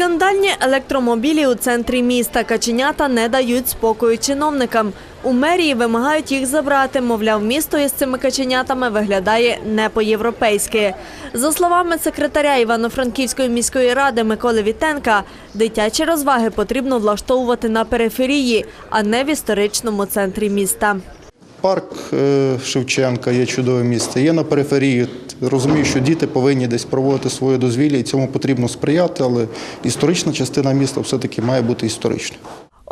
Скандальні електромобілі у центрі міста Каченята не дають спокою чиновникам. У мерії вимагають їх забрати. Мовляв, місто із цими каченятами виглядає не по-європейськи. За словами секретаря Івано-Франківської міської ради Миколи Вітенка, дитячі розваги потрібно влаштовувати на периферії, а не в історичному центрі міста. Парк е, Шевченка є чудове місце, є на периферії. Розумію, що діти повинні десь проводити своє дозвілля, і цьому потрібно сприяти, але історична частина міста все-таки має бути історичною.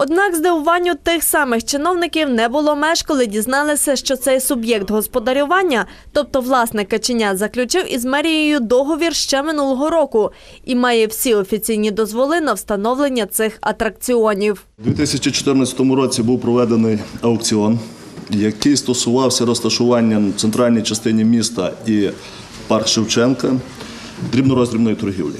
Однак здивуванню тих самих чиновників не було меж, коли дізналися, що цей суб'єкт господарювання, тобто власник каченят, заключив із мерією договір ще минулого року і має всі офіційні дозволи на встановлення цих атракціонів. У 2014 році був проведений аукціон, який стосувався розташування в центральній частині міста і парк Шевченка дрібнороздрібної торгівлі.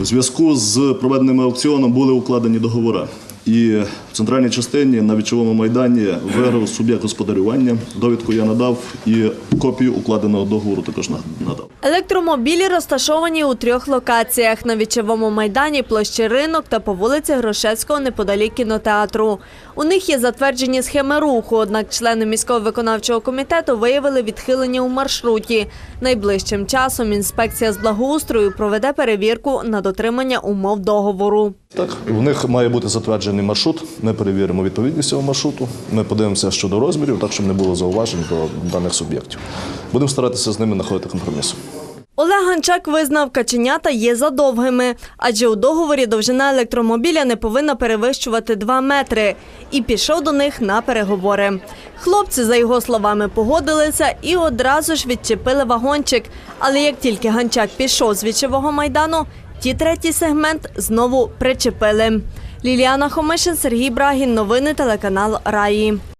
У зв'язку з проведеними аукціоном були укладені договори. І в центральній частині на вічовому майдані виграв суб'єкт господарювання. Довідку я надав і копію укладеного договору також надав. Електромобілі розташовані у трьох локаціях на вічовому майдані, площі ринок та по вулиці Грошевського неподалік кінотеатру. У них є затверджені схеми руху, однак члени міського виконавчого комітету виявили відхилення у маршруті. Найближчим часом інспекція з благоустрою проведе перевірку на дотримання умов договору. Так, у них має бути затверджений маршрут. Ми перевіримо відповідність цього маршруту. Ми подивимося щодо розмірів, так щоб не було зауважень до даних суб'єктів. Будемо старатися з ними знаходити компроміс. Олег Ганчак визнав, каченята є задовгими, адже у договорі довжина електромобіля не повинна перевищувати 2 метри. І пішов до них на переговори. Хлопці, за його словами, погодилися і одразу ж відчепили вагончик. Але як тільки Ганчак пішов з вічового майдану, ті третій сегмент знову причепили. Ліліана Хомишин, Сергій Брагін. Новини телеканал Раї.